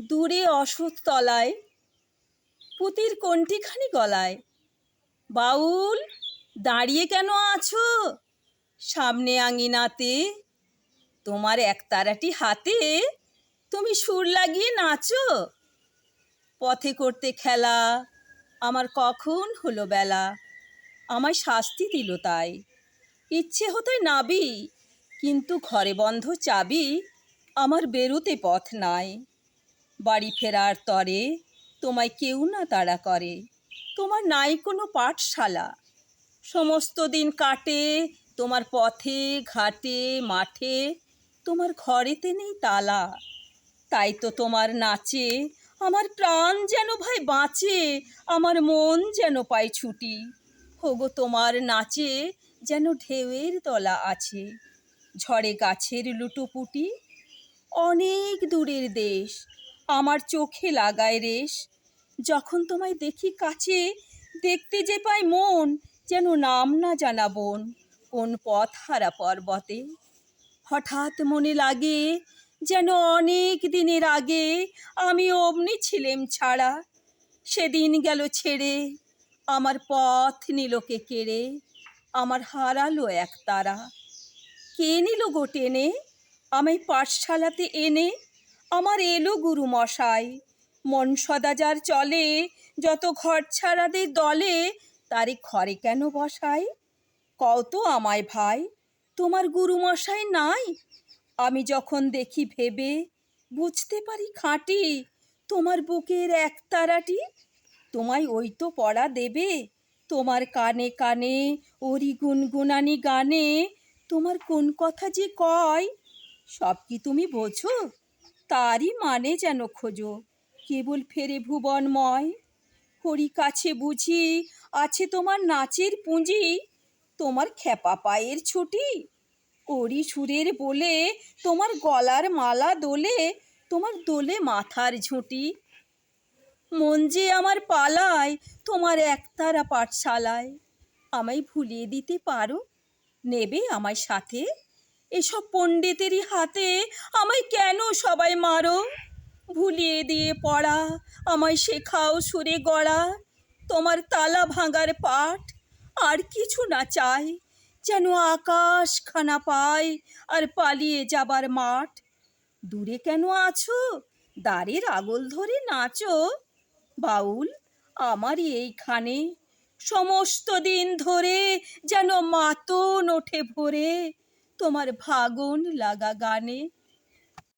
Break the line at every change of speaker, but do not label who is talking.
দূরে অসৎ তলায়, পুতির কণ্ঠিখানি গলায়, বাউল, দাঁড়িয়ে কেন আছো? সামনে আঙিনাতে, তোমার একতারাটি হাতে, তুমি সুর লাগিয়ে নাচো। পথে করতে খেলা, আমার কখন হলো বেলা, আমায় শাস্তি দিল তাই। ইচ্ছে হতোই নাবি, কিন্তু ঘরে বন্ধ চাবি, আমার বেরোতে পথ নাই। বাড়ি ফেরার তরে তোমায় কেউ না তাড়া করে। তোমার নাই কোনো পাঠশালা। সমস্ত দিন কাটে, তোমার পথে, ঘাটে, মাঠে, তোমার ঘরেতে নেই তালা। তাই তো তোমার নাচে, আমার প্রাণ যেন ভাই বাঁচে, আমার মন যেন পায় ছুটি। হোগো, তোমার নাচে যেন ঢেউয়ের তলা আছে, ঝড়ে গাছের লুটোপুটি অনেক দূরের দেশ। আমার চোখে লাগায় রেশ। যখন তোমায় দেখি কাছে, দেখতে যে পাই মন, যেন নাম না জানা বোন, কোন পথ হারা পর্বতে। হঠাৎ মনে লাগে, যেন অনেক দিনের আগে আমি অমনি ছিলেম ছাড়া। সেদিন গেল ছেড়ে, আমার পথ নিলকে কেড়ে, আমার হারালো এক তারা। কে নিল গো টেনে? পাঠশালাতে এনে আমার এলো গুরু মশাই মন সদাজার চলে, যত ঘর ছাড়াদের দলে, তারে ঘরে কেন বসাই? কত আমায় ভাই, তোমার গুরু মশাই নাই? আমি যখন দেখি ভেবে, বুঝতে পারি খাঁটি, তোমার বুকের এক তারাটি। তোমায় ওই তো পড়া দেবে, তোমার কানে কানে, ওরি গুনগুনানি গানে, তোমার কোন কথা যে কয়, সব কি তুমি বোঝো? তারই মানে যেন খোঁজো। কেবল ফেরে ভুবনময়। হরি কাছে বুঝি আছে তোমার নাচের পুঁজি। তোমার খেপা পায়ের ছুটি। করি সুরের বলে তোমার গলার মালা দোলে, তোমার দোলে মাথার ঝুঁটি। মন যে আমার পালায়, তোমার একতারা পাঠশালায়। আমায় ভুলিয়ে দিতে পারো? নেবে আমায় সাথে? এসব পণ্ডিতেরই হাতে আমায় কেন সবাই মারো? ভুলিয়ে দিয়ে পড়া, আমায় শেখাও সুরে গড়া, তোমার তালা ভাঙার পাঠ আর কিছু না চাই, যেন আকাশ খানা পাই আর পালিয়ে যাবার মাঠ। দূরে কেন আছো? দ্বারের আগল ধরে নাচো। বাউল, আমারই এইখানে। সমস্ত দিন ধরে যেন মাতন ওঠে ভোরে। তোমার ভাগুন লাগা গানে।